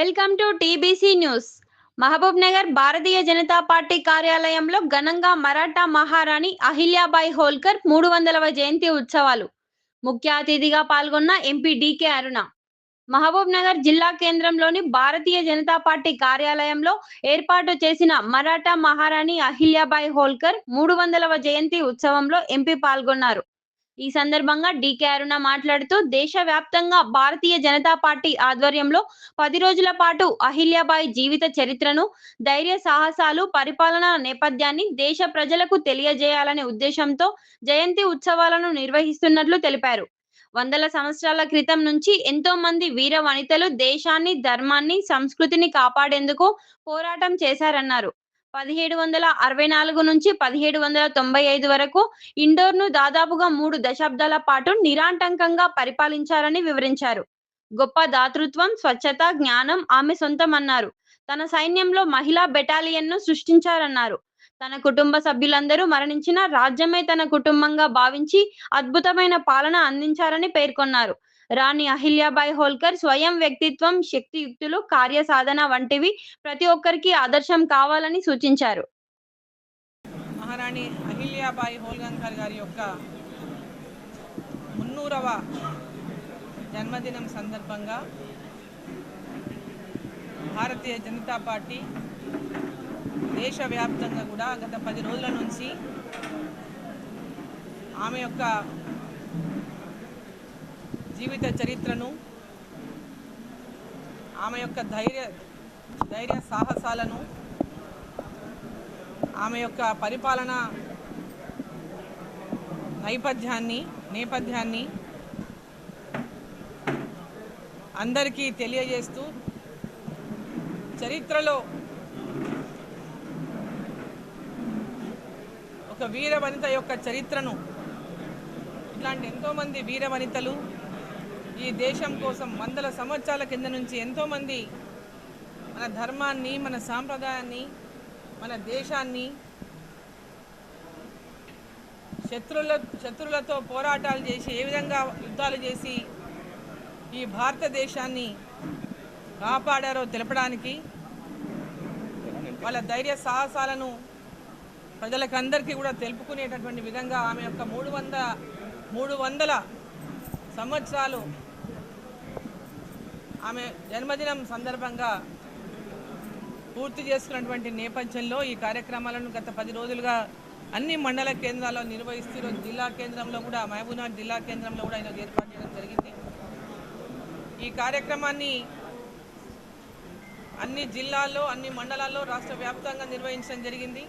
Welcome to TBC news. Mahabub Nagar Bharatiya Janata party కార్యాలయంలో ఘనంగా మరాఠా మహారాణి అహిల్యాబాయి హోల్కర్ మూడు వందలవ జయంతి ఉత్సవాలు. ముఖ్య అతిథిగా పాల్గొన్న ఎంపీ డీకే అరుణ. మహబూబ్ నగర్ జిల్లా కేంద్రంలోని భారతీయ జనతా పార్టీ కార్యాలయంలో ఏర్పాటు చేసిన మరాఠా మహారాణి అహిల్యాబాయి హోల్కర్ మూడు వందలవ జయంతి ఉత్సవంలో ఎంపీ పాల్గొన్నారు. ఈ సందర్భంగా డికే అరుణ మాట్లాడుతూ దేశవ్యాప్తంగా భారతీయ జనతా పార్టీ ఆధ్వర్యంలో పది రోజుల పాటు అహిల్యాబాయి జీవిత చరిత్రను ధైర్య సాహసాలు పరిపాలనా నేపథ్యాన్ని దేశ ప్రజలకు తెలియజేయాలనే ఉద్దేశంతో జయంతి ఉత్సవాలను నిర్వహిస్తున్నట్లు తెలిపారు. వందల సంవత్సరాల క్రితం నుంచి ఎంతో మంది వీర వనితలు దేశాన్ని ధర్మాన్ని సంస్కృతిని కాపాడేందుకు పోరాటం చేశారన్నారు. పదిహేడు వందల అరవై నాలుగు నుంచి పదిహేడు వందల తొంభై ఐదు వరకు ఇండోర్ను దాదాపుగా మూడు దశాబ్దాల పాటు నిరాటంకంగా పరిపాలించారని వివరించారు. గొప్ప దాతృత్వం స్వచ్ఛత జ్ఞానం ఆమె సొంతమన్నారు. తన సైన్యంలో మహిళా బెటాలియన్ను సృష్టించారన్నారు. తన కుటుంబ సభ్యులందరూ మరణించిన రాజ్యమే తన కుటుంబంగా భావించి అద్భుతమైన పాలన అందించారని పేర్కొన్నారు. రాణి అహిల్యాబాయి హోల్కర్ స్వయం వ్యక్తిత్వం శక్తియుక్తులు కార్యసాధన వంటివి ప్రతి ఒక్కరికి ఆదర్శం కావాలని సూచించారు. మహారాణి అహిల్యాబాయి హోల్గంకర్ గారి యొక్క మున్నూరవ జన్మదినం సందర్భంగా భారతీయ జనతా పార్టీ దేశవ్యాప్తంగా కూడా గత పది రోజుల నుంచి ఆమె యొక్క జీవిత చరిత్రను ఆమె యొక్క ధైర్య ధైర్య సాహసాలను ఆమె యొక్క పరిపాలన నేపథ్యాన్ని నేపథ్యాన్ని అందరికీ తెలియజేస్తూ చరిత్రలో ఒక వీరవనిత యొక్క చరిత్రను ఇట్లాంటి ఎంతోమంది వీరవనితలు ఈ దేశం కోసం వందల సంవత్సరాల కింద నుంచి ఎంతోమంది మన ధర్మాన్ని మన సాంప్రదాయాన్ని మన దేశాన్ని శత్రువుల శత్రువులతో పోరాటాలు చేసి ఏ విధంగా యుద్ధాలు చేసి ఈ భారతదేశాన్ని కాపాడారో తెలపడానికి వాళ్ళ ధైర్య సాహసాలను ప్రజలకు అందరికీ కూడా తెలుపుకునేటటువంటి విధంగా ఆమె యొక్క మూడు వంద మూడు వందల సంవత్సరాలు ఆమె జన్మదినం సందర్భంగా పూర్తి చేసుకున్నటువంటి నేపథ్యంలో ఈ కార్యక్రమాలను గత పది రోజులుగా అన్ని మండల కేంద్రాల్లో నిర్వహిస్తూ జిల్లా కేంద్రంలో కూడా మహబూబ్నగర్ జిల్లా కేంద్రంలో కూడా ఈరోజు ఏర్పాటు చేయడం జరిగింది. ఈ కార్యక్రమాన్ని అన్ని జిల్లాల్లో అన్ని మండలాల్లో రాష్ట్ర వ్యాప్తంగా నిర్వహించడం జరిగింది.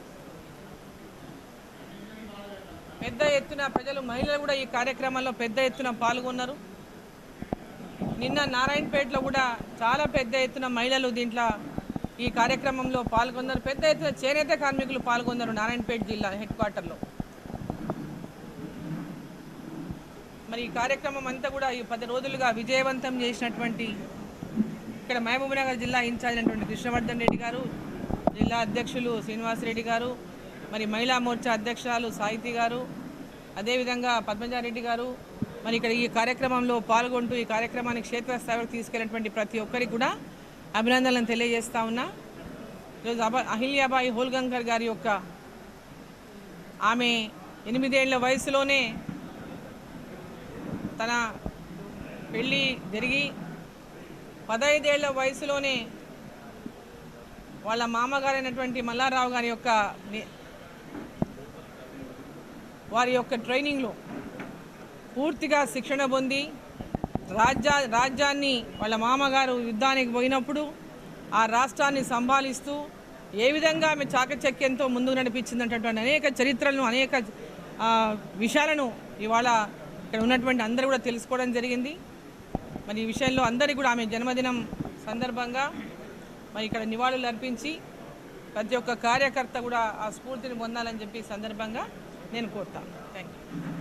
పెద్ద ఎత్తున ప్రజలు మహిళలు కూడా ఈ కార్యక్రమంలో పెద్ద ఎత్తున పాల్గొన్నారు. నిన్న నారాయణపేటలో కూడా చాలా పెద్ద ఎత్తున మహిళలు దీంట్లో ఈ కార్యక్రమంలో పాల్గొన్నారు. పెద్ద ఎత్తున చేనేత కార్మికులు పాల్గొన్నారు నారాయణపేట జిల్లా హెడ్ క్వార్టర్లో. మరి ఈ కార్యక్రమం అంతా కూడా ఈ పది రోజులుగా విజయవంతం చేసినటువంటి ఇక్కడ మహబూబ్నగర్ జిల్లా ఇన్ఛార్జ్ అయినటువంటి కృష్ణవర్ధన్ రెడ్డి గారు జిల్లా అధ్యక్షులు శ్రీనివాసరెడ్డి గారు మరి మహిళా మోర్చా అధ్యక్షురాలు సాహితీ గారు అదేవిధంగా పద్మజారెడ్డి గారు మరి ఇక్కడ ఈ కార్యక్రమంలో పాల్గొంటూ ఈ కార్యక్రమాన్ని క్షేత్రస్థాయిలో తీసుకెళ్ళినటువంటి ప్రతి ఒక్కరికి కూడా అభినందనలను తెలియజేస్తా ఉన్నా. ఈరోజు అబ అహిల్యాబాయి హోల్గంకర్ గారి యొక్క ఆమె ఎనిమిదేళ్ళ వయసులోనే తన పెళ్ళి జరిగి పదహైదేళ్ళ వయసులోనే వాళ్ళ మామగారైనటువంటి మల్లారావు గారి యొక్క వారి యొక్క ట్రైనింగ్లో పూర్తిగా శిక్షణ పొంది రాజ్యా రాజ్యాన్ని వాళ్ళ మామగారు యుద్ధానికి పోయినప్పుడు ఆ రాష్ట్రాన్ని సంభాలిస్తూ ఏ విధంగా ఆమె చాకచక్యంతో ముందుకు నడిపించిందన్నటువంటి అనేక చరిత్రలను అనేక విషయాలను ఇవాళ ఇక్కడ ఉన్నటువంటి అందరూ కూడా తెలుసుకోవడం జరిగింది. మరి ఈ విషయంలో అందరికీ కూడా ఆమె జన్మదినం సందర్భంగా మరి ఇక్కడ నివాళులు అర్పించి ప్రతి ఒక్క కార్యకర్త కూడా ఆ స్ఫూర్తిని పొందాలని చెప్పి సందర్భంగా నేను కోరుతాను. Thank you